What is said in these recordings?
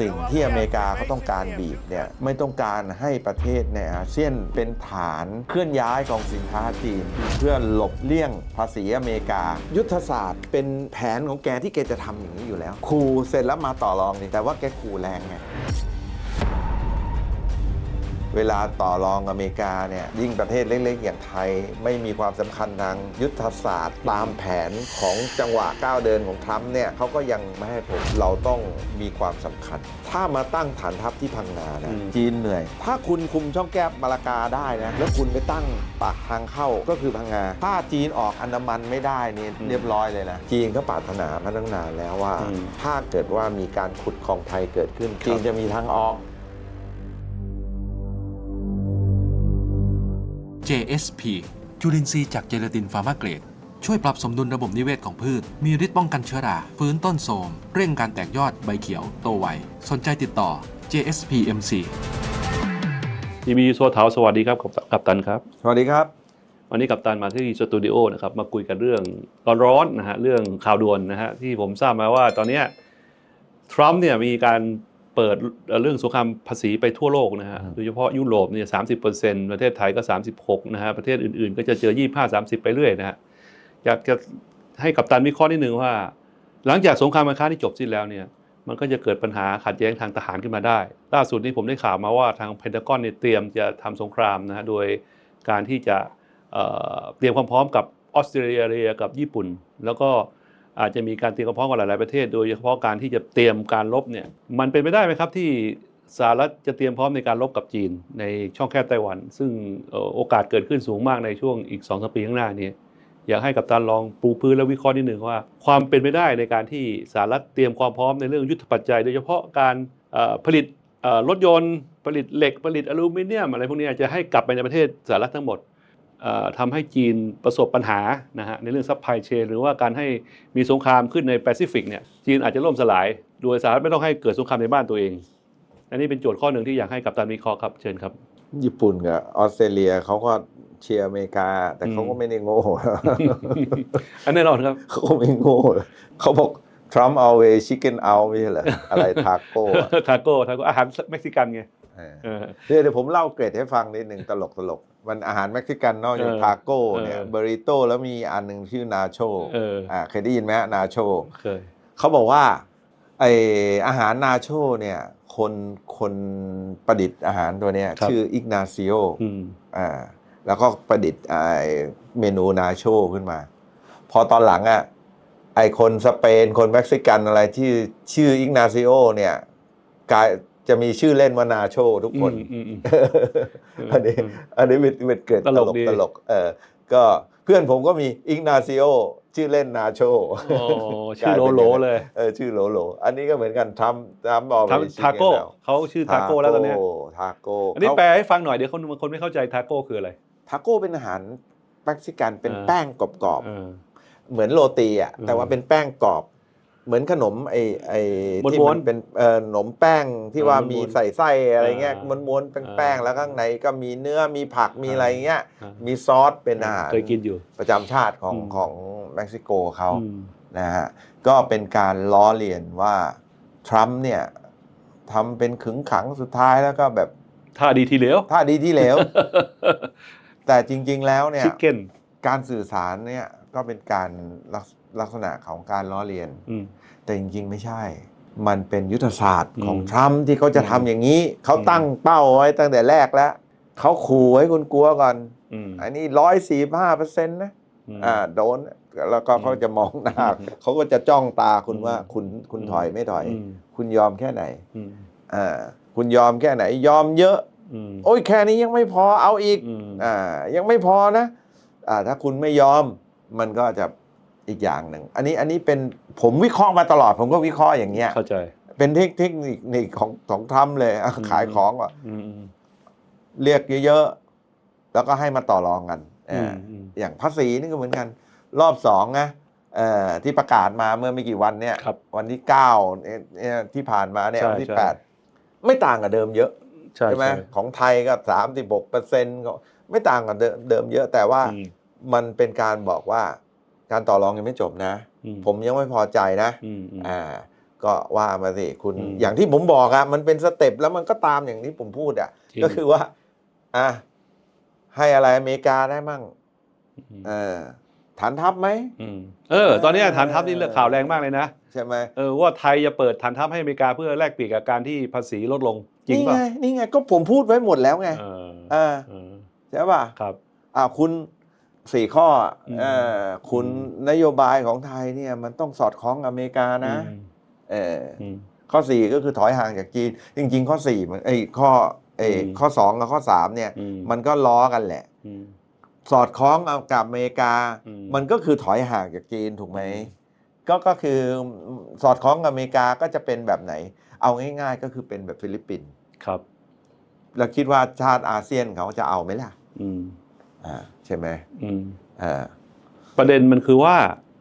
สิ่งที่อเมริกาเขาต้องการบีบเนี่ยไม่ต้องการให้ประเทศในอาเซียนเป็นฐานเคลื่อนย้ายของสินค้าจีน เพื่อหลบเลี่ยงภาษีอเมริกา ยุทธศาสตร์เป็นแผนของแกที่แกจะทำอย่างนี้อยู่แล้ว คูเสร็จแล้วมาต่อรองนี่แต่ว่าแกคูแรงไง เวลาต่อรองอเมริกาเนี่ยยิ่งประเทศเล็ก ๆ อย่างไทย ไม่มีความสำคัญทางยุทธศาสตร์ ตามแผนของจังหวะก้าวเดินของทรัมป์เนี่ยเขาก็ยังไม่ให้ผมเราต้องมีความสำคัญ ถ้ามาตั้งฐานทัพที่พังงานะอืมจีนเหนื่อย ถ้าคุณคุมช่องแก้มาลากาได้นะแล้วคุณไปตั้งปากทางเข้าก็คือพังงาถ้าจีนออกอันดามันไม่ได้นี่เรียบร้อยเลยนะจีนก็ปรารถนามาตั้งนานแล้วว่าอืมถ้าเกิดว่ามีการขุดคลองไทยเกิดขึ้นจีนจะมีทางออก JSP จุลินทรีย์จากเจลาตินฟาร์มาเกรด ช่วยปรับสมดุลระบบนิเวศของพืช มีฤทธิ์ป้องกันเชื้อรา ฟื้นต้นโทมเร่งการแตกยอดใบเขียว โตไว สนใจติดต่อ JSP MC ทีวีสัวเถาสวัสดีครับกับกัปตันครับ สวัสดีครับ วันนี้กัปตันมาที่สตูดิโอนะครับมาคุยกันเรื่องร้อนๆนะฮะเรื่องข่าวด่วนนะฮะที่ผมทราบมาว่าตอนนี้ทรัมป์เนี่ยมีการ เปิดเรื่องสงครามภาษีไปทั่วโลกนะฮะอืมโดยเฉพาะยุโรปเนี่ยสามสิบเปอร์เซ็นต์ประเทศไทยก็36นะฮะ ประเทศอื่นๆ ก็จะเจอ25 30ไปเรื่อยนะฮะ อยากจะให้กัปตันวิเคราะห์นิดนึงว่า หลังจากสงครามการค้าที่จบสิ้นแล้วเนี่ย มันก็จะเกิดปัญหาขัดแย้งทางทหารขึ้นมาได้ ล่าสุดนี้ผมได้ข่าวมาว่าทางเพนทากอนเนี่ยเตรียมจะทำสงครามนะฮะ โดยการที่จะเอ่อเตรียมความพร้อมกับออสเตรเลียกับญี่ปุ่น แล้วก็ อาจจะมีการเตรียมความพร้อมกับหลาย ๆ ประเทศ โดยเฉพาะการที่จะเตรียมการรบเนี่ยมันเป็นไปได้ไหมครับที่สหรัฐจะเตรียมพร้อมในการรบกับจีนในช่องแคบไต้หวัน ซึ่งโอกาสเกิดขึ้นสูงมากในช่วงอีก2อสปีข้างหน้านี้อยากให้กับตันลองปูพื้นและวิเคราะห์นิดหนึ่งว่า ความเป็นไปได้ในการที่สหรัฐเตรียมความพร้อมในเรื่องยุทธปัจจัย โดยเฉพาะการผลิตรถยนต์ ผลิตเหล็กผลิตอลูมิเนียมอะไรพวกนี้จะให้กลับไปในประเทศสหรัฐทั้งหมด ทำให้จีนประสบปัญหานะฮะในเรื่องซัพพลายเชนหรือว่าการให้มีสงครามขึ้นในแปซิฟิกเนี่ยจีนอาจจะล่มสลาย โดยสหรัฐไม่ต้องให้เกิดสงครามในบ้านตัวเอง อันนี้เป็นโจทย์ข้อหนึ่งที่อยากให้กับตันวิเคราะห์ครับเชิญครับ ญี่ปุ่นกับออสเตรเลียเขาก็เชียร์อเมริกา แต่เขาก็อืมไม่ได้โง่อันแน่นอนครับเขาก็ไม่โง่เขาบอกทรัมป์เอาเวชิคเก้นเอาไม่ใช่เหรออะไรทาโก้อะทาโก้ทาโก้อาหารเม็กซิกันไง เออเออเดี๋ยวเดี๋ยวผมเล่าเกรดให้ฟังนิดหนึ่งตลกตลกมันอาหารเม็กซิกันนอกจากเออทาโก้เนี่ยเออเบริโตแล้วมีอันหนึ่งชื่อนาโชเอออ่าเคยได้ยินไหมฮะนาโชเคยเขาบอกว่าไออาหารนาโชเนี่ยคนคนประดิษฐ์อาหารตัวเนี้ยครับชื่ออิกนาซิโออืมอ่าแล้วก็ประดิษฐ์ไอเมนูนาโชขึ้นมา พอตอนหลังอะไอคนสเปนคนเม็กซิกันอะไรที่ชื่ออิกนาซิโอเนี่ยกลาย จะมีชื่อเล่นว่านาโชทุกคนอืมอืมอันนี้อืมอันนี้เป็นเป็นเกิดตตลลกกดีตลกเออก็เพื่อนผมก็มีอิกนาซิโอชื่อเล่นนาโชโอ้ชื่อโลโลเลยเออชื่อโลโล อันนี้ก็เหมือนกันทำทำบอกทำทาโก้เขาชื่อทาโก้แล้วตอนเนี้ยทาโก้อันนี้แปลให้ฟังหน่อยเดี๋ยวคนบางคนไม่เข้าใจทาโก้คืออะไรทาโก้เป็นอาหารเม็กซิกันเป็นเออแป้งกรอบเออๆเหมือนโรตีอะอืมแต่ว่าเป็นแป้งกรอบ เหมือนขนมไอไอที่ม้วมันนเป็นเอ่อขนมแป้งที่เออว่าม้วนๆมีใส่ไส้อะไรเงี้ยอ่าม้วนๆเป็นอ่าแป้งแล้วข้างในก็มีเนื้อมีผักมีอะไรเงี้ยอ่ามีซอสเป็นอาหารเคยกินอยู่ประจำชาติของอืมของเม็กซิโกเขาอืมนะฮะก็เป็นการล้อเลียนว่าทรัมป์เนี่ยทำเป็นขึงขังสุดท้ายแล้วก็แบบท่าดีทีเหลวท่าดีที่เหลวแต่จริง ๆ แล้วเนี่ยชิคเก้นการสื่อสารเนี่ยก็เป็นการ ลักษลักษณะของการล้อเลียนอืมแต่จริงๆไม่ใช่ มันเป็นยุทธศาสตร์ของอืมทรัมป์ที่เขาจะทำอย่างนี้ เขาอืมตั้งเป้าไว้ตั้งแต่แรกแล้ว เขาขู่ให้คุณกลัวก่อนอืมอันนี้ร้อยสี่ห้าเปอร์เซ็นต์นะอืมอ่าโดนแล้วก็อืมเขาจะมองหน้าอืมเขาก็จะจ้องตาคุณว่าอืมคุณคุณอืมถอยไม่ถอยอืมคุณยอมแค่ไหนอืมอ่าคุณยอมแค่ไหน ยอมเยอะอืมโอ้ยแค่นี้ยังไม่พอเอาอีกอืมอ่ายังไม่พอนะอ่าถ้าคุณไม่ยอมมันก็จะ อีกอย่างหนึ่ง อันนี้อันนี้เป็นผมวิเคราะห์มาตลอด ผมก็วิเคราะห์อย่างเงี้ย เข้าใจ เป็นเทคเทคนิคนิคของของทรัมป์เลยอะอืมขายของอะอืมอืม เรียกเยอะๆ แล้วก็ให้มาต่อรองกันอืมอ่าอืมอย่างภาษีนี่ก็เหมือนกัน รอบสองนะเอ่อที่ประกาศมาเมื่อไม่กี่วันเนี่ย ครับ วันที่เก้าเนี่ยเนี่ยที่ผ่านมาเนี่ยใช่วันที่ใช่ แปดไม่ต่างกับเดิมเยอะ ใช่ใช่ไหมใช่ของไทยก็สามสิบหกเปอร์เซ็นต์ไม่ต่างกับเดิมเดิมเยอะแต่ว่าอืมมันเป็นการบอกว่า การต่อรองยังไม่จบนะอืมผมยังไม่พอใจนะอืมอืมอ่าก็ว่ามาสิคุณอืมอย่างที่ผมบอกอะมันเป็นสเต็ปแล้วมันก็ตามอย่างที่ผมพูดอะจริงก็คือว่าอะให้อะไรอเมริกาได้มั่งเออฐานทัพไหมมเออ ตอนนี้ฐานทัพนี่เรื่องข่าวแรงมากเลยนะใช่ไหมเออว่าไทยจะเปิดฐานทัพให้อเมริกาเพื่อแลกเปลี่ยนกับการที่ภาษีลดลง จริงนี่ป่ะไงนี่ไงก็ผมพูดไว้หมดแล้วไงเออเออเออใช่ป่ะครับอ่าคุณ สี่ข้ออืมเออคุณนโยบายของไทยเนี่ยมันต้องสอดคล้องอเมริกานะอืมเอออืมข้อสี่ก็คือถอยห่างจากจีน จริง ๆ ข้อสี่มันไอ้ยข้อไอ้ยอืมข้อสองกับข้อสามเนี่ยอืมมันก็ล้อกันแหละอืมสอดคล้องเอากับอเมริกาอืมมันก็คือถอยห่างจากจีนถูกไหมอืมก็ก็คือสอดคล้องกับอเมริกาก็จะเป็นแบบไหน เอาง่ายๆ ก็คือเป็นแบบฟิลิปปินส์ครับแล้วคิดว่าชาติอาเซียนเขาจะเอาไหมล่ะ อืม อ่าใช่ไหมอืมอ่าประเด็นมันคือว่า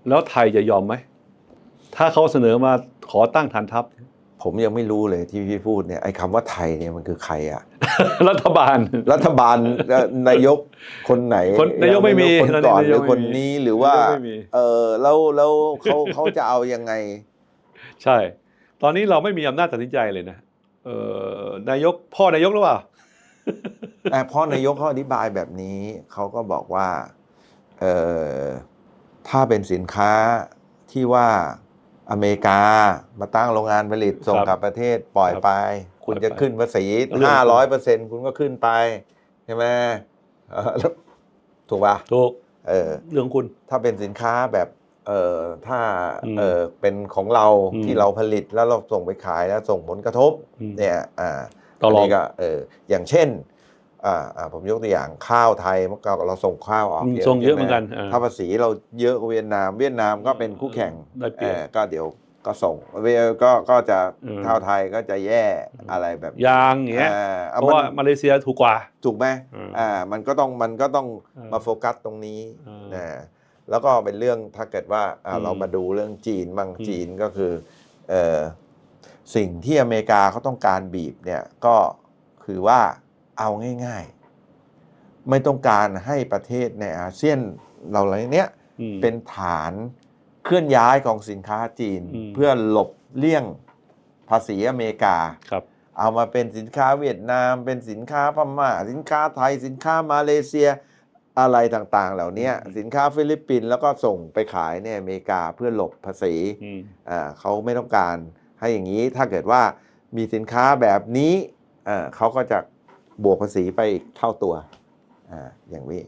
แล้วไทยจะยอมไหม ถ้าเขาเสนอมาขอตั้งฐานทัพ ผมยังไม่รู้เลยที่พี่พูดเนี่ยไอ้คำว่าไทยเนี่ยมันคือใครอะรัฐบาล รัฐบาลเอ่อนายกคนไหนคนนายกไม่มีคนก่อนนายกหรือไม่มีคนนี้หรือว่านายกไม่มีเออแล้วแล้วเขาเขาจะเอายังไง ใช่ ตอนนี้เราไม่มีอำนาจตัดสินใจเลยนะเออนายกพ่อนายกหรือเปล่า แต่พ่อนายกเขาอธิบายแบบนี้เขาก็บอกว่าเออถ้าเป็นสินค้าที่ว่าอเมริกามาตั้งโรงงานผลิตส่งครับกลับประเทศปล่อยครับไป คุณปล่อยจะไปขึ้นภาษีเรื่องห้าร้อยเปอร์เซ็นต์คุณก็ขึ้นไป ใช่ไหมเออแล้วถูกป่ะถูกเออเรื่องคุณถ้าเป็นสินค้าแบบเออถ้าอืมเออเป็นของเราอืมที่เราผลิตแล้วเราส่งไปขายแล้วส่งผลกระทบอืมเนี่ยอ่าต่อรองนนี้ก็เอออย่างเช่น อ่าอ่าผมยกตัวอย่างข้าวไทยเมื่อก่อนเราส่งข้าวออกอืมเยอะส่งเยอะใช่เหมือนกันอ่าถ้าภาษีเราเยอะกว่าเวียดนาม เวียดนามก็เป็นคู่แข่งได้เปรียบออก็เดี๋ยวก็ส่งเวียก็ก็จะอืมข้าวไทยก็จะแย่อะไรแบบนี้ยางอย่างเงี้ยอ่าเพเอาราะมันว่ามาเลเซียถูกกว่า ถูกไหมอืมอ่ามันก็ต้องมันก็ต้องอืมมาโฟกัสตรงนี้อืมนะแล้วก็เป็นเรื่องถ้าเกิดว่าอ่าอืมเรามาดูเรื่องจีนบ้างอืมจีนก็คือเออสิ่งที่อเมริกาเขาต้องการบีบเนี่ยก็คือว่า เอาง่ายๆ ไม่ต้องการให้ประเทศในอาเซียนเราอะไรเนี้ยอืมเป็นฐานเคลื่อนย้ายของสินค้าจีนอืมเพื่อหลบเลี่ยงภาษีอเมริกาครับเอามาเป็นสินค้าเวียดนาม เป็นสินค้าพม่า สินค้าไทย สินค้ามาเลเซียอะไรต่างๆ เหล่านี้สินค้าฟิลิปปินส์แล้วก็ส่งไปขายในอเมริกาเพื่อหลบภาษีอืมอ่าเขาไม่ต้องการให้อย่างนี้ถ้าเกิดว่ามีสินค้าแบบนี้อ่าเขาก็จะ บวกภาษีไปอีกเท่าตัวอ่าอย่างนี้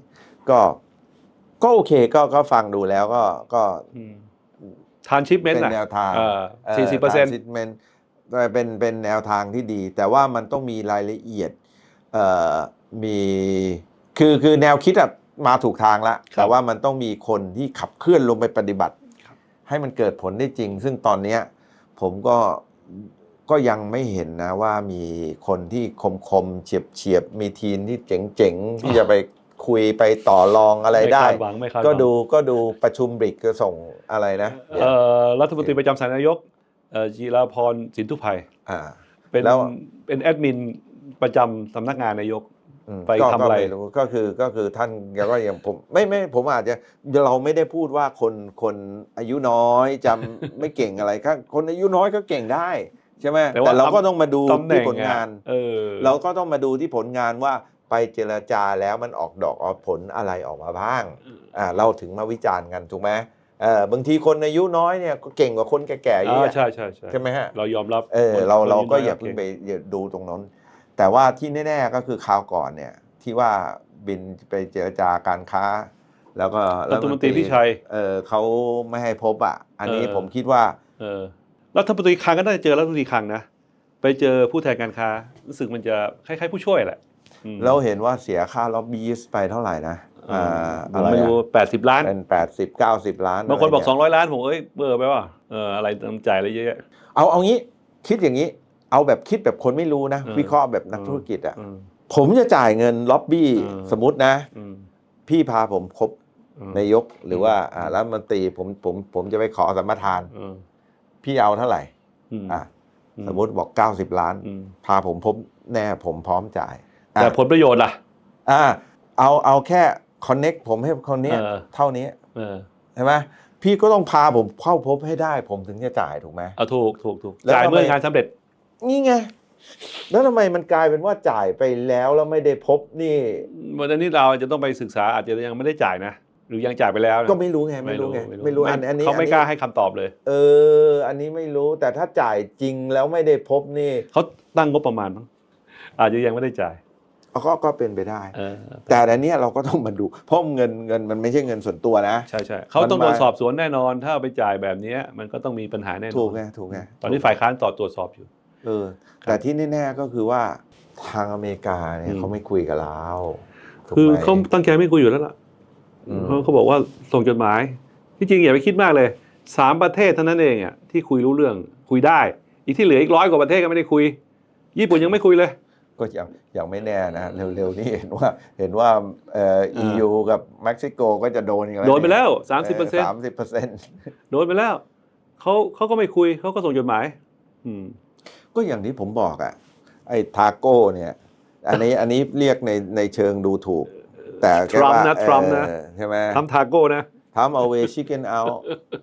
ก็ก็โอเคก็ก็ฟังดูแล้วก็ก็อืมทานชิปเมนเป็ต์นนะแนวทางสี่สิบเปอร์เซ็นต์เป็นเป็นเป็นแนวทางที่ดี แต่ว่ามันต้องมีรายละเอียดเอ่อมีคือคือแนวคิดอะมาถูกทางแล้วแต่ว่ามันต้องมีคนที่ขับเคลื่อนลงไปปฏิบัติ ให้มันเกิดผลได้จริง ซึ่งตอนเนี้ยผมก็ ก็ยังไม่เห็นนะว่ามีคนที่คมคมๆเฉียบเฉียบๆมีทีมที่เจ๋งๆ ที่จะไปคุยไปต่อรองอะไรได้ม่คาหวังไม่คาดหวังก็ดูก็ดูประชุมบริกก็ส่งอะไรนะเอ่อรัฐมนตรีประจำสำนักนายกเอ่อจีราพรสินทุไพยอ่าเป็นแล้วเป็นแอดมินประจำสำนักงานนายกอืมไปก็ทำอะไรก็ม่รู้ก็คือก็คือท่านก็ยังผมไม่ไม่ผมอาจจะเราไม่ได้พูดว่าคนคนอายุน้อยจำไม่เก่งอะไรครับคนอายุน้อยก็เก่งได้ ใช่ไหมแต่ว่าแต่เราก็ต้องมาดูตำแหน่ที่งผลงาน อะเออเราก็ต้องมาดูที่ผลงานว่าไปเจรจาแล้วมันออกดอกออกผลอะไรออกมาบ้างอ่าเราถึงมาวิจารณ์กันถูกไหมเออบางทีคนอายุน้อยเนี่ยก็เก่งกว่าคนแก่ๆเยอ่าอะใช่ใช่ใช่ใช่ไหมฮะ เรายอมรับเออคนเราคนเราก็น้อย่าโคเพิ่งไปอย่าดูตรงนั้น แต่ว่าที่แน่ๆก็คือคราวก่อนเนี่ย ที่ว่าบินไปเจรจาการค้า แล้วก็รัฐมนตรีพิชัย เออเขาไม่ให้พบอะ อันนี้เออ ผมคิดว่าเออ รัฐมนตรีคลังก็น่าจะเจอรัฐมนตรีคลังนะไปเจอผู้แทนการค้ารู้สึกมันจะคล้ายๆผู้ช่วยแหละอืมเราเห็นว่าเสียค่าล็อบบี้ไปเท่าไหร่นะเออ่าออะไรไม่รู้อะแปดสิบล้าน เป็นแปดสิบเก้าสิบล้านบางคนบอกะสไรองเยร้อยล้านผมเอ้ยเบอร์ไปว่าเอออะไรต้องจ่ายอะไรเยอะแยะ เอาเอางี้คิดอย่างนี้ เอาแบบคิดแบบคนไม่รู้นะ เออ วิเคราะห์แบบนักธุรกิจอะอืม ผมจะจ่ายเงินล็อบบี้เออ สมมตินะ อืมพี่พาผมคบอืมนายกหรือว่าอ่ารัฐมนตรีผมผมผมจะไปขอสัมปทานเออ พี่เอาเท่าไหร่อืมอะอืสมมติบอก 90 ล้านอืมพาผมพบแน่ผมพร้อมจ่ายอะแต่ผลประโยชน์ล่ะอ่าเอาเอาแค่คอนเน็กผมให้คนเนี้ยเออเท่านี้เออใช่ไหมพี่ก็ต้องพาผมเข้าพบให้ได้ ผมถึงจะจ่ายถูกไหมเอาถูกถูกถูกแล้วจ่ายทำไมเมื่องานสำเร็จ นี่ไง แล้วทำไมมันกลายเป็นว่าจ่ายไปแล้วแล้วไม่ได้พบนี่วันนี้เราจะต้องไปศึกษาอาจจะยังไม่ได้จ่ายนะ หรือยังจ่ายไปแล้วนะก็ไม่รู้ไงไม่รู้ไงไม่รู้อันอันนี้เขาไม่อันนี้กล้าให้คำตอบเลย เออ อันนี้ไม่รู้แต่ถ้าจ่ายจริงแล้วไม่ได้พบนี่เขาตั้งงบประมาณมั้งอาจจะยังไม่ได้จ่ายก็ก็เป็นไปได้ เออแต่อันเนี้ยเราก็ต้องมาดูเพราะเงินเงินมันไม่ใช่เงินส่วนตัวนะ ใช่ใช่เขาต้องมันโดมานสอบสวนแน่นอน ถ้าเอาไปจ่ายแบบเนี้ยมันก็ต้องมีปัญหาแน่นอนถูกไงถูกไงตอนนี้ฝ่ายค้านต่อตรวจสอบอยู่ เออ แต่ที่แน่ๆก็คือว่าทางอเมริกาเนี่อืยมเขาไม่คุยกับเราถูกคือไหม เขาตั้งใจไม่คุยอยู่แล้วล่ะ อืมเขาเขาบอกว่าส่งจดหมาย ที่จริงอย่าไปคิดมากเลยสามประเทศเท่านั้นเองอะที่คุยรู้เรื่องคุยได้ อีกที่เหลืออีกร้อยกว่าประเทศก็ไม่ได้คุย ญี่ปุ่นยังไม่คุยเลย ก็ยังยังไม่แน่นะเร็วๆนี้เห็นว่าเห็นว่าเอ่ออ่า EU กับเม็กซิโกก็จะโดนอีกแล้วโดนไปแล้วสามสิบเปอร์เซ็นต์สามสิบเปอร์เซ็นต์โดนไปแล้วเขาเขาก็ไม่คุยเขาก็ส่งจดหมาย อืม ก็อย่างที่ผมบอกอะไอ้ทาโก้เนี่ย อันนี้อันนี้เรียกในในเชิงดูถูก แต่แค่ว่า Trump นะ Trump นะเออใช่ไหมทำทาโก้นะทำเอาเวชิเกนเอา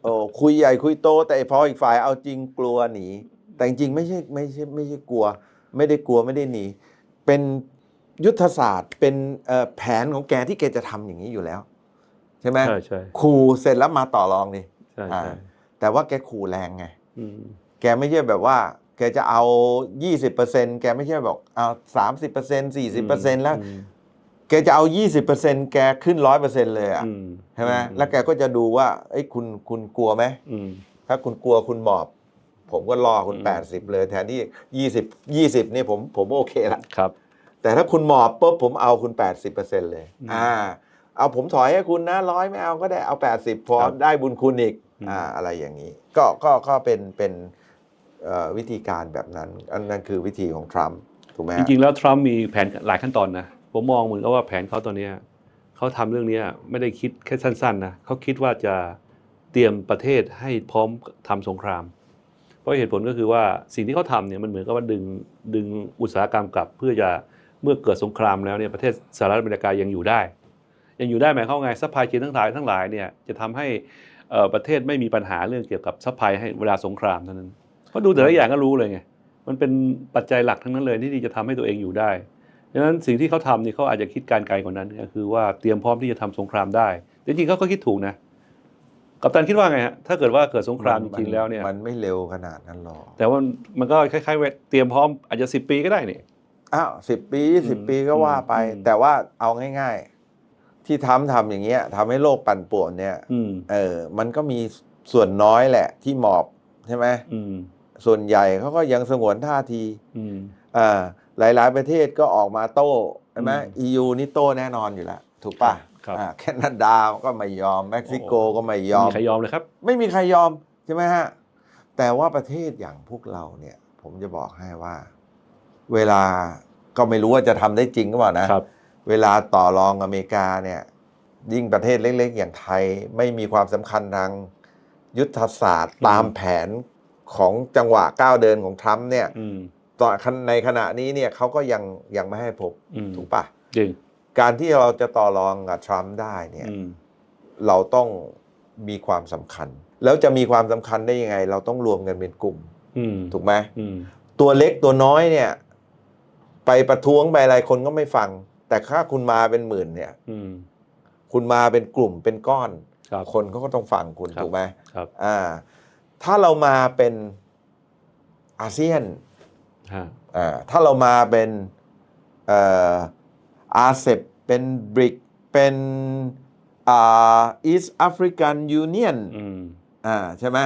โอ้คุยใหญ่คุยโต แต่พออีกฝ่ายเอาจริงกลัวหนี แต่จริงๆไม่ใช่ไม่ใช่ไม่ใช่กลัว ไม่ได้กลัวไม่ได้หนี เป็นยุทธศาสตร์เป็นเอ่อแผนของแกที่แกจะทำอย่างนี้อยู่แล้ว ใช่ไหมใช่ใช่ขู่เสร็จแล้วมาต่อรองนี่ใช่อ่าใช่แต่ว่าแกขู่แรงไงอืมแกไม่ใช่แบบว่า แกจะเอา 20%แกไม่ใช่บอกเอา30% 40%แล้วอืม แกจะเอา 20%แกขึ้น 100%เลยอะอืมใช่ไหมแล้วแกก็จะดูว่าเอ้ยคุณคุณกลัวไหมอืมถ้าคุณกลัวคุณหมอบ ผมก็รอคุณอืม80 เลย แทนที่ 20 20นี่ผมผมโอเคละครับ แต่ถ้าคุณหมอบปุ๊บผมเอาคุณ 80%เลยอืมอ่าเอาผมถอยให้คุณนะร้อยไม่เอาก็ได้เอา 80 พอครับได้บุญคุณอีกอืมอ่าอะไรอย่างนี้ ก็ก็ก็เป็นเป็นเอ่อวิธีการแบบนั้น อันนั้นคือวิธีของทรัมป์ถูกไหมจฮะริงๆแล้วทรัมป์มีแผนหลายขั้นตอนนะ ผมมองเหมือนกับว่าแผนเขาตอนนี้เขาทำเรื่องนี้ไม่ได้คิดแค่สั้นๆนะเขาคิดว่าจะเตรียมประเทศให้พร้อมทำสงคราม เพราะเหตุผลก็คือว่าสิ่งที่เขาทำเนี่ยมันเหมือนกับว่าดึงดึงอุตสาหกรรมกลับ เพื่อจะเมื่อเกิดสงครามแล้วเนี่ยประเทศสหรัฐอเมริกายังอยู่ได้ ยังอยู่ได้หมายความไงซัพพลายเชนทั้งหลายทั้งหลายเนี่ยจะทำให้ประเทศไม่มีปัญหาเรื่องเกี่ยวกับซัพพลายให้เวลาสงครามเท่านั้นเพราะดูแต่ละอย่างก็รู้เลยไงมันเป็นปัจจัยหลักทั้งนั้นเลยที่จะทำให้ตัวเองอยู่ได้ ดังนั้นสิ่งที่เขาทำนี่เขาอาจจะคิดการไกลกว่านั้น ก็คือว่าเตรียมพร้อมที่จะทำสงครามได้แต่จริงๆเขาก็คิดถูกนะกัปตันคิดว่าไงฮะถ้าเกิดว่าเกิดสงครามจริงๆแล้วเนี่ยมันไม่เร็วขนาดนั้นหรอกแต่ว่ามันก็คล้ายๆว่าเตรียมพร้อมอาจจะสิบปีก็ได้นี่อ้าวสิบปีสิบอืมปีก็ว่าไปอืมแต่ว่าเอาง่าย ๆ ที่ทำทำอย่างเงี้ยทำให้โลกปั่นป่วนเนี่ยอืมเออ มันก็มีส่วนน้อยแหละ ที่หมอบใช่ไหมอืมส่วนใหญ่เขาก็ยังสงวนท่าทีอืมอ่า หลาย ๆ ประเทศก็ออกมาโต้ใช่ไหมอืม EU นี่โต้แน่นอนอยู่แล้ว ถูกป่ะครับอ่าแคนาดาก็ไม่ยอม เม็กซิโกก็ไม่ยอไม่มมีใครยอมเลยครับ ไม่มีใครยอมใช่ไหมฮะ แต่ว่าประเทศอย่างพวกเราเนี่ย ผมจะบอกให้ว่า เวลาก็ไม่รู้ว่าจะทำได้จริงก็เปล่านะ ครับ เวลาต่อรองอเมริกาเนี่ย ยิ่งประเทศเล็ก ๆ อย่างไทยไม่มีความสำคัญทางยุทธศาสตร์อืมตามแผนของจังหวะก้าวเดินของทรัมป์เนี่ยอืม ตอนในขณะนี้เนี่ยเขาก็ยังยังไม่ให้พบอืมถูกปะจริงการที่เราจะต่อรองกับทรัมป์ได้เนี่ยอืมเราต้องมีความสำคัญ แล้วจะมีความสำคัญได้ยังไง เราต้องรวมกันเป็นกลุ่มอืมถูกไหมอืมตัวเล็กตัวน้อยเนี่ย ไปประท้วงไปอะไรคนก็ไม่ฟัง แต่ถ้าคุณมาเป็นหมื่นเนี่ยอืมคุณมาเป็นกลุ่มเป็นก้อนครับคนเขาก็ต้องฟังคุณครับถูกไหมครับ อ่า ถ้าเรามาเป็นอาเซียนฮะอ่า ถ้าเรามาเป็นเอ่ออาเซบเป็นบริกเป็นอ่า East African Union อืมอ่าใช่ไหม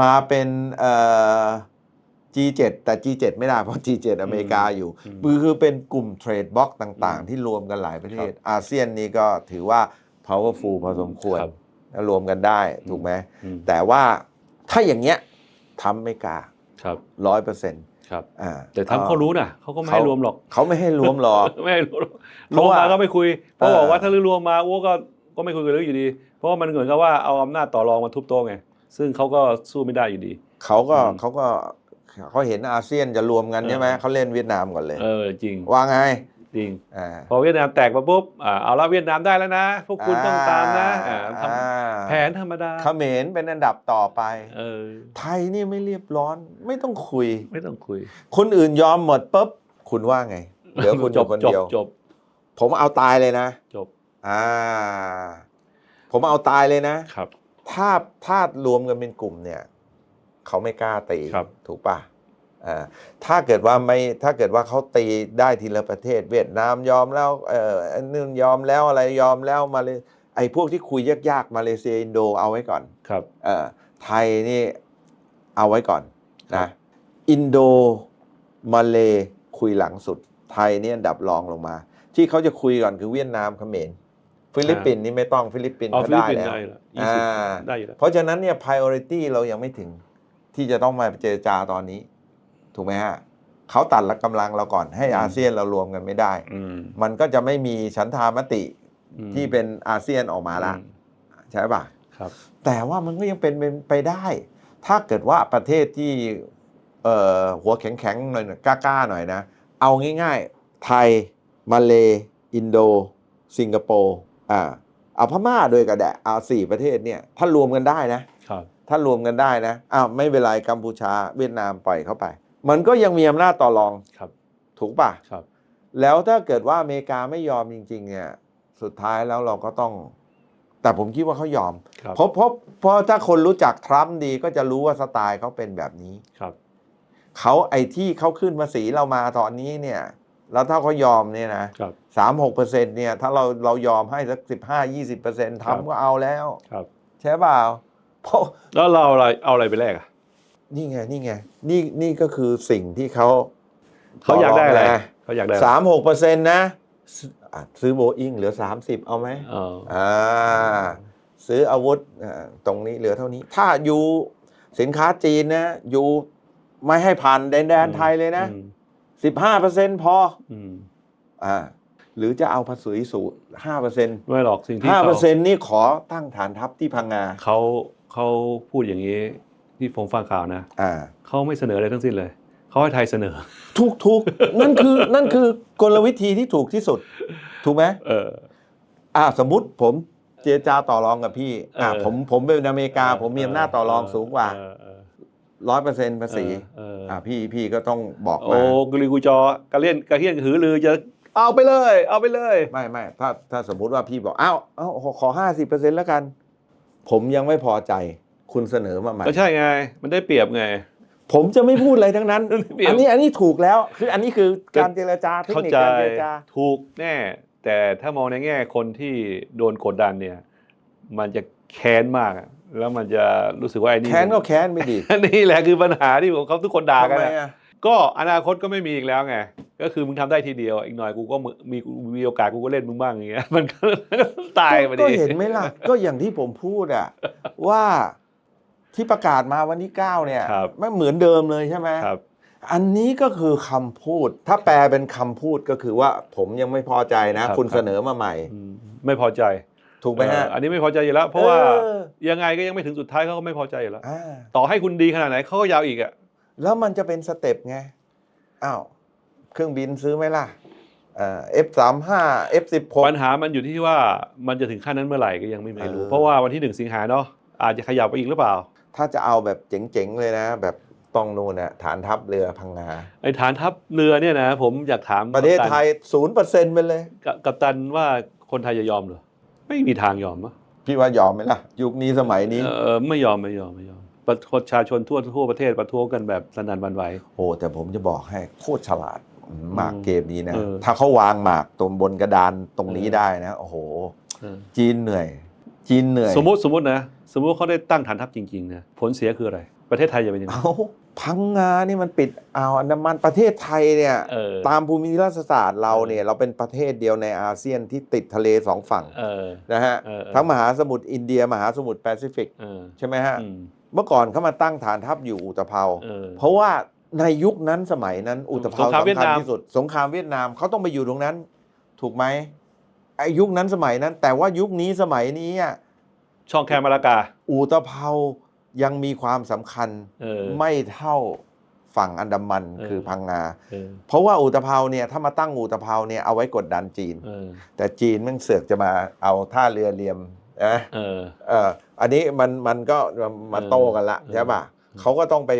มาเป็นเอ่อ G7 แต่ G7 ไม่ได้เพราะ G7 อเมริกาอยู่อืมคือคือเป็นกลุ่มเทรดบล็อกต่างอืมๆที่รวมกันหลายประเทศครับอาเซียนนี่ก็ถือว่า powerful พอสมควรครับแล้วรวมกันได้ถูกไหมอืมแต่ว่าถ้าอย่างเงี้ยทำไม่กล้าครับร้อยเปอร์เซ็นต์ ครับอ่าแต่ทำเขารู้นะเขาก็ไม่ให้รวมหรอกเขาไม่ให้รวมหรอกไม่ให้รวมหรอกเพรวราะมว่ามาก็ไม่คุยเพราะเออบอกว่าถ้ารวมมาอ้วก็ก็ไม่คุยกันเรื่องอยู่ดี เพราะว่ามันเหมือนกับว่าเอาอำนาจต่อรองมาทุบโต๊ะไงซึ่งเขาก็สู้ไม่ได้อยู่ดีเขาก็อืมเขาก็เขาเห็นอาเซียนจะรวมกันเออใช่ไหมเขาเล่นเวียดนามก่อนเลย เออจริงว่าไง จริงอ่าพอเวียดนามแตกมาปุ๊บอ่าเอาละเวียดนามได้แล้วนะ พวกคุณต้องตามนะอ่าทอ่าำแผนธรรมดาเขมรเป็นอันดับต่อไปเออไทยนี่ไม่เรียบร้อนไม่ต้องคุย ไม่ต้องคุย คนอื่นยอมหมดปุ๊บคุณว่าไงเหลือคุณอจยู่บคนจบเดียวจบผมเอาตายเลยนะ จบอ่าผมเอาตายเลยนะครับ ถ้าถ้ารวมกันเป็นกลุ่มเนี่ย เขาไม่กล้าตีครับถูกป่ะอ่า ถ้าเกิดว่าไม่ถ้าเกิดว่าเขาตีได้ทีละประเทศ เวียดนามยอมแล้วเอออันนึงยอมแล้วอะไรยอมแล้วมาเลยไอ้พวกที่คุยยากๆมาเลเซียอินโดเอาไว้ก่อนครับเออไทยนี่เอาไว้ก่อนครันะบอินโดมาเลคุยหลังสุด ไทยเนี่ยอันดับรองลงมา ที่เขาจะคุยก่อนคือเวียดนามเขมรฟิลิปปินส์นี่ไม่ต้องฟิลิปปินส์เอาก็ฟิลิปได้ปินส์แล้วได้ละยี่อ่สิบาได้อยู่แล้วเพราะฉะนั้นเนี่ย priority เรายังไม่ถึงที่จะต้องมาเจรจาตอนนี้ ถูกไหมฮะเขาตัดละกำลังเราก่อนให้อาเซียนเรารวมกันไม่ได้อืมมันก็จะไม่มีฉันทามติอืมที่เป็นอาเซียนออกมาละอืมใช่ป่ะครับ แต่ว่ามันก็ยังเป็นไปได้ ถ้าเกิดว่าประเทศที่เอ่อหัวแข็งๆหน่อยๆกล้าๆหน่อยนะ เอาง่ายๆ ไทย มาเล อินโด สิงคโปร์อ่าเอาพม่าด้วยก็ได้เอาสี่ประเทศเนี่ย ถ้ารวมกันได้นะครับถ้ารวมกันได้นะอ้าวไม่เป็นไรกัมพูชาเวียดนามปล่อยเข้าไป มันก็ยังมีอำนาจต่อรองครับ ถูกป่ะครับ แล้วถ้าเกิดว่าอเมริกาไม่ยอมจริง ๆ เนี่ย สุดท้ายแล้วเราก็ต้อง แต่ผมคิดว่าเขายอมครับเพราะเพราะเพราะถ้าคนรู้จักทรัมป์ดีก็จะรู้ว่าสไตล์เขาเป็นแบบนี้ครับเขาไอ้ที่เขาขึ้นภาษีเรามาตอนนี้เนี่ย แล้วถ้าเขายอมเนี่ยนะครับสามหกเปอร์เซ็นต์เนี่ย ถ้าเราเรายอมให้สักสิบห้ายี่สิบเปอร์เซ็นต์ครับทำก็เอาแล้ว ครับ ใช่เปล่าเพราะแล้วเราเอาอะไรเอาอะไรไปแลกอะ นี่ไงนี่ไงนี่นี่ก็คือสิ่งที่เขาเขาอยากได้อะไรต่งนเขาอยากได้อะไรสามหกเปอร์เซ็นต์นะซื้ออะซื้อโบอิงเหลือสามสิบเอาไหมเอออ่าซื้ออาวุธอ่าตรงนี้เหลือเท่านี้ ถ้าอยู่สินค้าจีนนะอยู่ไม่ให้ผ่านแดนแดนไทยเลยนะอืมสิบห้าเปอร์เซ็นต์พออืมอ่าหรือจะเอาภาษีสูตรห้าเปอร์เซ็นต์ไม่หรอกสิ่งที่ห้าเขาเปอร์เซ็นต์นี่ขอตั้งฐานทัพที่พังงาเขาเขาพูดอย่างนี้ ที่ผมฟังข่าวนะอ่าเขาไม่เสนออะไรทั้งสิ้นเลยเขาให้ไทยเสนอ ถูกถูกนั่นคือนั่นคือกลวิธีที่ถูกที่สุด ถูกไหมเอออ่าสมมุติผมเจรจาต่อรองกับพี่อ่าเออผมผมเป็นอเมริกา ผมมีอำนาจต่อรองสูงกว่าเออเออร้อยเปอร์เซ็นต์ภาษีเอออ่าพี่พี่ก็ต้องบอกโอ้มากุลีกุจอกระเลียนกระเฮียนกระหือลือจะเอาไปเลย เอาไปเลย ไม่ไม่ถ้าถ้าสมมุติว่าพี่บอกอ้าวเอ้าขอห้าสิบเปอร์เซ็นต์แล้วกัน ผมยังไม่พอใจ คุณเสนอมาใหม่ก็ใช่ไง มันได้เปรียบไง ผมจะไม่พูดอะไรทั้งนั้นเปลี่ยนอันนี้อันนี้ถูกแล้ว คืออันนี้คือการเจรจาเทคเข้านิคใจการเจรจาถูกแน่ แต่ถ้ามองในแง่คนที่โดนกดดันเนี่ย มันจะแค้นมากอะแล้วมันจะรู้สึกว่าไอ้นี่แค้นก็แค้นไม่ดีนี่แหละคือปัญหาที่ผมเขาทุกคนด่าทำกันไมอะอะก็อนาคตก็ไม่มีอีกแล้วไง ก็คือมึงทำได้ทีเดียว อีกหน่อยกูก็มีมีโอกาสกูก็เล่นมึงบ้างอย่างเงี้ยมันก็ตายไปก็ดิเห็นไหมล่ะ ก็อย่างที่ผมพูดอะว่า ที่ประกาศมาวันที่เก้าเนี่ยครับ ไม่เหมือนเดิมเลยใช่ไหมครับ อันนี้ก็คือคำพูด ถ้าแปลเป็นคำพูดก็คือว่าผมยังไม่พอใจนะ ครับคุณครับ เสนอมาใหม่ อืมไม่พอใจถูกไหมฮะเอออันนี้ไม่พอใจอยู่แล้ว เพราะว่าเออยังไงก็ยังไม่ถึงสุดท้ายเขาก็ไม่พอใจอยู่แล้ว อ่าต่อให้คุณดีขนาดไหนเขาก็ยาวอีกอะ แล้วมันจะเป็นสเต็ปไงอ้าวเครื่องบินซื้อไหมล่ะเอ่อ F35 F16 ปัญหามันอยู่ที่ว่ามันจะถึงขั้นนั้นเมื่อไหร่ก็ยังไม่ไม่รู้ เออ เพราะว่าวันที่หนึ่งสิงหาเนาะอาจจะขยับไปอีกหรือเปล่า ถ้าจะเอาแบบเจ๋งๆเลยนะ แบบต้องนู่นน่ะฐานทัพเรือพังงาไอ้ฐานทัพเรือเนี่ยนะผมอยากถามประเทศกัปตันไทยศูนย์เปอร์เซ็นต์ไปเลยกับกัปตันว่าคนไทยจะยอมเหรอไม่มีทางยอมอะพี่ว่ายอมไหมล่ะ ยุคนี้สมัยนี้เออไม่ยอมไม่ยอมไม่ยอมประชาชนทั่วทั่วประเทศประท้วงกันแบบสนั่นหวันไหวโอ้แต่ผมจะบอกให้โคตรฉลาดหมากเกมนี้นะเออถ้าเขาวางหมากตรงบนกระดานตรงนี้เออได้นะ โอ้โหเออจีนเหนื่อย จีนเหนื่อย สมมติสมมตินะ สมมติเขาได้ตั้งฐานทัพจริงๆนะผลเสียคืออะไร ประเทศไทยจะเป็นยังไง เอาพังงานี่มันปิดอ่าวอันดามันประเทศไทยเนี่ยเออ ตามภูมิรัฐศาสตร์เราเนี่ยเราเป็นประเทศเดียวในอาเซียนที่ติดทะเลสองฝั่งเออ นะฮะเออเออ ทั้งมหาสมุทรอินเดียมหาสมุทรแปซิฟิกเออใช่ไหมฮะ อืมเมื่อก่อนเขามาตั้งฐานทัพอยู่อุตภเปาเออ เพราะว่าในยุคนั้นสมัยนั้นอุตภสเปางครามเวียดสำคัญนาม ที่สุด สงครามเวียดนามเขาต้องไปอยู่ตรงนั้น ถูกไหมไอ้ยุคนั้นสมัยนั้น แต่ว่ายุคนี้สมัยนี้อะ ช่องแคมมาลากาอุตภเปายังมีความสำคัญเออ ไม่เท่าฝั่งอันดามันเออ คือพังงา เออเพราะว่าอุตภเปาเนี่ยถ้ามาตั้งอุตภเปาเนี่ยเอาไว้กดดันจีน เออแต่จีนมันเสือกจะมาเอาท่าเรือเรียมนะเออ เอออันนี้มันมันก็มาโต้กันละเออใช่ป่ะเออเขาก็ต้องไป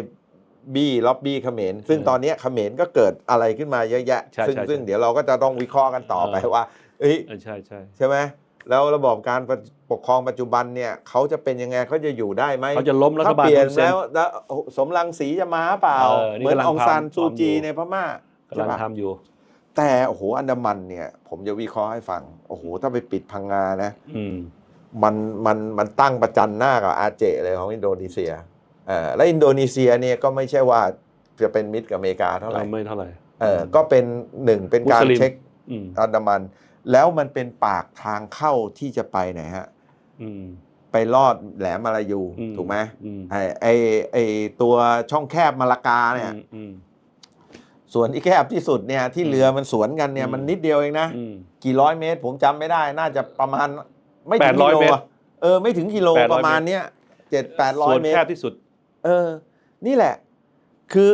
บี้ล็อบบี้เขมรซึ่งเออตอนเนี้ยเขมรก็เกิดอะไรขึ้นมาเยอะแยะ ใช่ซึ่งใช่ซึ่งใช่เดี๋ยวเราก็จะต้องวิเคราะห์กันต่อไปเออ ว่า เอ้ยเออใช่ใช่ใช่ไหมแล้วระบอบการปกครองปัจจุบันเนี่ยเขาจะเป็นยังไงเขาจะอยู่ได้ไหมเขาจะล้มรัฐถ้าบาลเปลี่ยนฮุนเซนแล้วแล้วสมรังสีจะมาเปล่าเออนี่เหมือนกำลังองซานทำซูจีทำอยู่ในพม่ากำลังใช่ปะทำอยู่ แต่โอ้โหอันดามันเนี่ย ผมจะวิเคราะห์ให้ฟังโอ้โหถ้าไปปิดพังงานะอืมมันมันมันตั้งประจันหน้ากับอาเจเลยของอินโดนีเซียเออและอินโดนีเซียเนี่ยก็ไม่ใช่ว่าจะเป็นมิตรกับอเมริกาเท่าไหร่ไม่เท่าไหร่เออก็เป็นหนึ่งเป็นการมุสลิมเช็คอืมอันดามัน แล้วมันเป็นปากทางเข้าที่จะไปไหนฮะอืมไปลอดแหลมมาลายูอืมถูกไหมอืมไอไอไอตัวช่องแคบมาลากาเนี่ยอืมอืมส่วนที่แคบที่สุดเนี่ยที่เรือมันสวนกันเนี่ยอืมมันนิดเดียวเองนะอืมกี่ร้อยเมตร ผมจำไม่ได้ น่าจะประมาณ ไม่ถึง800กิโลเมตรอะเออไม่ถึงกิโล800ประมาณเนี้ยเจ็ดแปดร้อส่ยวนเมตแครบที่สุด เออ นี่แหละ คือ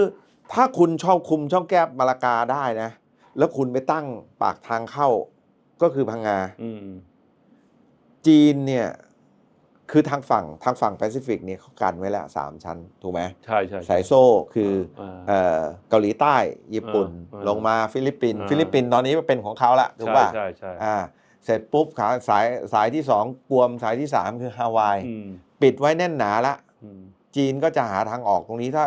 ถ้าคุณชอบคุมช่องแคบมาลากาได้นะ แล้วคุณไปตั้งปากทางเข้า ก็คือพังงาอืมจีนเนี่ยคือทางฝั่งทางฝั่งแปซิฟิกเนี่ยเขากันไว้แล้วสามชั้น ถูกไหมใช่ใช่สายโซ่คืออ่าเอ่อเกาหลีใต้ญี่ปุ่นอ่าลงมาฟิลิปปินส์อ่าฟิลิปปินส์ตอนนี้เป็นของเขาละถูกใช่ป่ะใช่ใช่อ่าเสร็จปุ๊บขาสายสายที่สองกวมสายที่สามคือฮาวายอืมปิดไว้แน่นหนาละอืมจีนก็จะหาทางออกตรงนี้ถ้า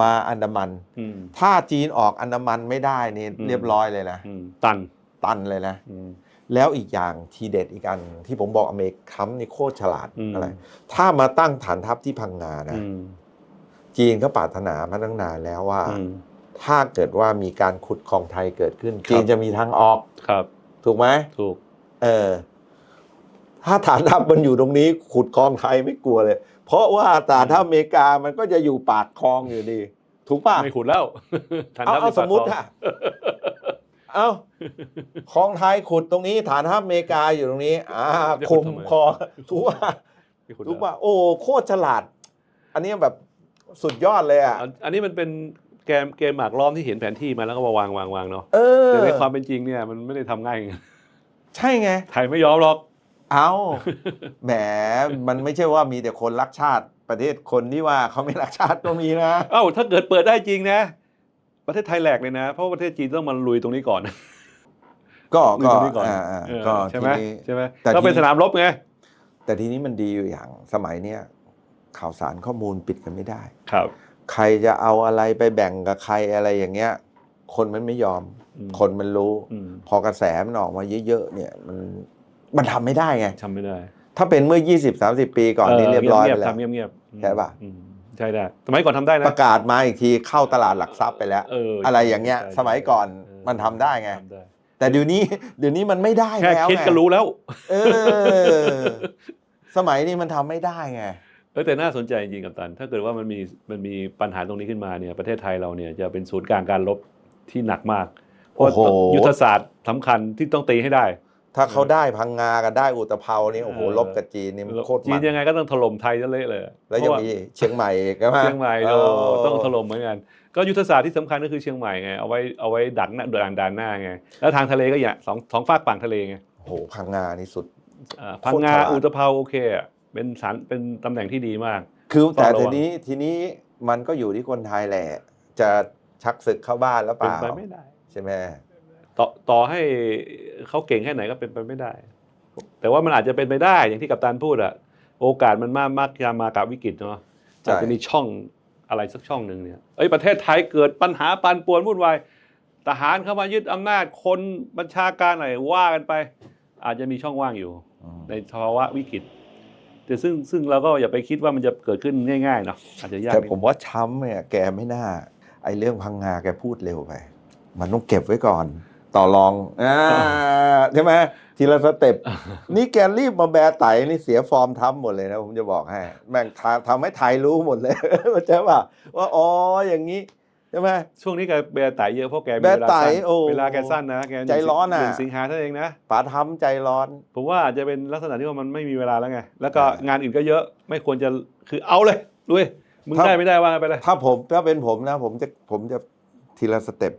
มาอันดามันอืมถ้าจีนออกอันดามันไม่ได้นี่อืมเรียบร้อยเลยนะอืมตันตันเลยนะอืม แล้วอีกอย่างทีเด็ดอีกอัน ที่ผมบอกอเมริกคัมป์นี่โคตรฉลาดอืมอะไร ถ้ามาตั้งฐานทัพที่พังงานะอืมจีนก็ปรารถนามาตั้งนานแล้วว่าอืมถ้าเกิดว่ามีการขุดคลองไทยเกิดขึ้นครับจีนจะมีทางออกครับ ถูกไหมถูก เออ ถ้าฐานทัพมันอยู่ตรงนี้ ขุดคลองไทยไม่กลัวเลย เพราะว่าฐานทัพอเมริกามันก็จะอยู่ปากคลองอยู่ดี ถูกป่ะไม่ขุดแล้วทันเอาทัพเอาในสปากมมติคลองอะ เอาคลองไทยขุดตรงนี้ฐานทัพอเมริกาอยู่ตรงนี้อ่าคุมคลองถูกป่ะไม่ขุดถูกแล้วป่ะโอ้โคตรฉลาด อันนี้แบบสุดยอดเลยอะอันอันนี้มันเป็นเกมเกมหมากล้อมที่เห็นแผนที่มาแล้วก็มาวางวางวางเนาะเออแต่ในความเป็นจริงเนี่ยมันไม่ได้ทำง่ายอย่างนั้นใช่ไงไทยไม่ยอมหรอกเอาแหมมันไม่ใช่ว่ามีแต่คนรักชาติประเทศคนที่ว่าเขาไม่รักชาติก็มีนะ เอ้าถ้าเกิดเปิดได้จริงนะ ประเทศไทยแหลกเลยนะ เพราะว่าประเทศจีนต้องมาลุยตรงนี้ก่อน ก็ลุยก็ตรงนี้ก่อนอ่าอ่าเออก็ใช่ทีไหมนี้ใช่ไหมแต่ก็เป็นทีนี้สนามรบไง แต่ทีนี้มันดีอยู่อย่างสมัยเนี้ยข่าวสารข้อมูลปิดกันไม่ได้ ครับ ใครจะเอาอะไรไปแบ่งกับใครอะไรอย่างเงี้ย คนมันไม่ยอมอืมคนมันรู้อืมพอกระแสมันออกมาเยอะๆเนี่ย มันมันทำไม่ได้ไงทำไม่ได้ ถ้าเป็นเมื่อ 20-30 ปีก่อนนี่เรียบร้อยไปเงีบแล้วทำเงียบเงียบๆใช่ปะอืม ใช่ได้สมัยก่อนทำได้นะ ประกาศมาอีกทีเข้าตลาดหลักทรัพย์ไปแล้ว เอออะไรอย่างเงี้ยใช่สมัยก่อนเออ มันทำได้ไง ทำได้แต่เดี๋ยวนี้เดี๋ยวนี้มันไม่ได้แค่แล้วคิดไงก็รู้แล้ว เออ สมัยนี้มันทำไม่ได้ไง เออแต่น่าสนใจจริงๆกับตัน ถ้าเกิดว่ามันมีมันมีปัญหาตรงนี้ขึ้นมาเนี่ยประเทศไทยเราเนี่ยจะเป็นศูนย์กลางการรบที่หนักมาก เพราะโอ้โห ยุทธศาสตร์สำคัญที่ต้องตีให้ได้ ถ้าเขาได้พังงากันได้อุตภเปานี่โอ้โหเออลบกับจีนนี่มันโคตรจีมันนยังไงก็ต้องถล่มไทยจะเละเลย แล้วยังเพราะามีเชียงใหม่อีก็มาเชียงใหม่โดต้องถล่มเหมือนกัน ก็ยุทธศาสตร์ที่สำคัญก็คือเชียงใหม่ไงเอาไว้เอาไว้ดักหน้าด่านด่านหน้าไงแล้วทางทะเลก็อย่างสองสองฝากฝั่งทะเลไงโอ้โหพังงานี่สุดอ่าพังงาโคตรฉลาดอุตภเปาโอเคอะเป็นสารเป็นตำแหน่งที่ดีมาก คือแต่ต้องระวัทีงนี้ทีนี้มันก็อยู่ที่คนไทยแหละ จะชักศึกเข้าบ้านแล้วเปเป็นล่าไปไม่ได้ใช่ไหม ต่อต่อให้เขาเก่งแค่ไหนก็เป็นไปไม่ได้ แต่ว่ามันอาจจะเป็นไปได้อย่างที่กัปตันพูดอะโอกาสมันมากมากจะมากับวิกฤตเนาะอาจจะมีช่องอะไรสักช่องหนึ่งเนี่ยเอ้ยประเทศไทยเกิดปัญหาปันป่วนวุ่นวายทหารเข้ามายึดอำนาจคนบัญชาการอะไรว่ากันไป อาจจะมีช่องว่างอยู่อืมในภาวะวิกฤตแต่ซึ่งซึ่งเราก็อย่าไปคิดว่ามันจะเกิดขึ้นง่ายๆเนาะอาจจะยากแต่นิดผมว่าช้ำเนี่ยแกไม่น่าไอ้เรื่องพังงาแกพูดเร็วไป มันต้องเก็บไว้ก่อน ต่อรองอ่าใช่ไหมทีละสเต็ปนี่แกรีบมาแบร์ไตนี่เสียฟอร์มทับหมดเลยนะ ผมจะบอกให้ แม่งทำทำให้ไทยรู้หมดเลยใช่ป่ะว่าอ๋ออย่างนี้ใช่ไหมช่วงนี้แกแบร์ไตเยอะเพราะแกมีแบเวร์ลาไตสั้นโอ้เวลาแกสั้นนะแกใจร้อนอะหนึ่งสิงหาเท่านั้นเองนะป๋าทำใจร้อน ผมว่าอาจจะเป็นลักษณะที่ว่ามันไม่มีเวลาแล้วไง แล้วก็อ่างงานอื่นก็เยอะไม่ควรจะคือเอาเลยด้วยมึงถ้าได้ไม่ได้ว่ากันไปเลยถ้าผมถ้าเป็นผมนะ ผมจะผมจะทีละสเต็ป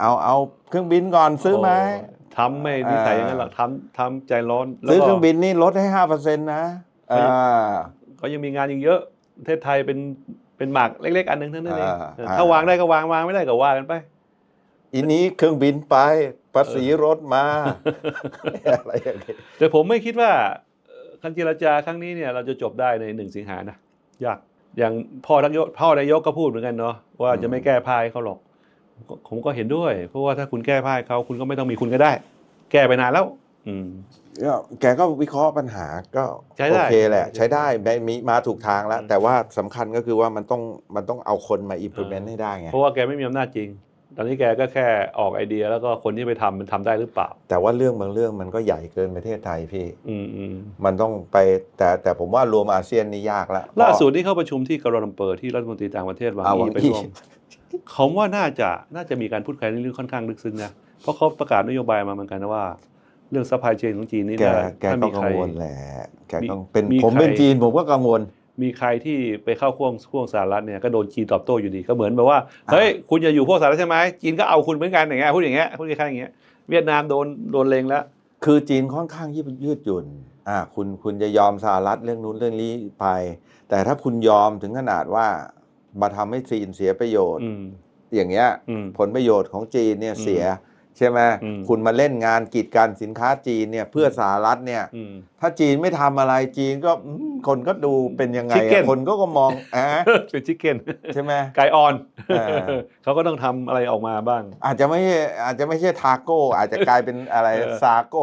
เอาเอาเครื่องบินก่อนซื้อไหมโทำไม่นิสัยอย่างนั้นหรอกทำทำใจร้อนแล้วซื้อก็เครื่องบินนี่ลดให้ห้าเปอร์เซ็นต์นะไม่อ่าก็ยังมีงานอีกเยอะประเทศไทยเป็นเป็นหมากเล็ก ๆ อันหนึ่งเท่านั้นเองอ่าเอออ่าถ้าวางได้ก็วางวางไม่ได้ก็ว่ากันไปอีนี้เครื่องบินไปภาษีรถมาอะไรอย่างนี้แต่ผมไม่คิดว่าเอ่อการเจรจาครั้งนี้เนี่ยเราจะจบได้ในหนึ่งสิงหานะยากอย่างพ่อนายกพ่อนายกก็พูดเหมือนกันเนาะว่าจะไม่แก้พายเขาหรอก ผมก็ผมก็เห็นด้วย เพราะว่าถ้าคุณแก้พายเขาคุณก็ไม่ต้องมีคุณก็ได้ แก้ไปนานแล้ว อืม ก็แกก็วิเคราะห์ปัญหาก็ใช้ได้โอเคแหละ ใช้ใช้ได้ได้มีมาถูกทางแล้ว อืม แต่ว่าสำคัญก็คือว่ามันต้องมันต้องเอาคนมา implement เออให้ได้ไง เพราะว่าแกไม่มีอำนาจจริง ตอนนี้แกก็แค่ออกไอเดียแล้วก็คนที่ไปทำมันทำได้หรือเปล่า แต่ว่าเรื่องบางเรื่องมันก็ใหญ่เกินประเทศไทยพี่ อืมอืมมันต้องไปแต่แต่ผมว่ารวมอาเซียนนี่ยากแล้วล่าสุดที่เข้าประชุมที่กัวลาลัมเปอร์ที่รัฐมนตรีต่างประเทศวางอ่าอีวางไปอี้ร่วม เขาว่าน่าจะน่าจะมีการพูดคุยในเรื่องค่อนข้างลึกซึ้งนะเพราะเขาประกาศนโยบายมาเหมือนกันนะว่า เรื่องซัพพลายเชนของจีนนี่แกนะแกถ้าก็มีกัใครงวลแหละแกก็มีเป็นมีผมเป็นใครจีนผมก็กังวลมีใครที่ไปเข้าพ่วงพ่วงสหรัฐเนี่ยก็โดนจีนตอบโต้อยู่ดีก็เหมือนแบบว่าเฮ้ยคุณจะอยู่พวกสหรัฐใช่ไหมจีนก็เอาคุณเหมือนกันอย่างเงี้ยพูดอย่างเงี้ยพูดคล้ายๆอย่างเงี้ยเวียดนามโดนโดนเลงแล้ว คือจีนค่อนข้างยืดยืดหยุ่นอ่าคุณคุณจะยอมสหรัฐเรื่องนู้นเรื่องนี้ไป แต่ถ้าคุณยอมถึงขนาดว่า มาทำให้จีนเสียประโยชน์อืมอย่างเงี้ยอืมผลประโยชน์ของจีนเนี่ยอืมเสียใช่ไหมอืมคุณมาเล่นงานกีดกันสินค้าจีนเนี่ยเพื่อสหรัฐเนี่ยอืมถ้าจีนไม่ทำอะไรจีนก็อืมคนก็ดูเป็นยังไง Chicken อะคนก็ก็มองอะเป็นชิคเก้นใช่ไหมไก่ออนเออเขาก็ต้องทำอะไรออกมาบ้าง อาจจะไม่ใช่อาจจะไม่ใช่ทาโก้ อาจจะกลายเป็นอะไรเออซาโก้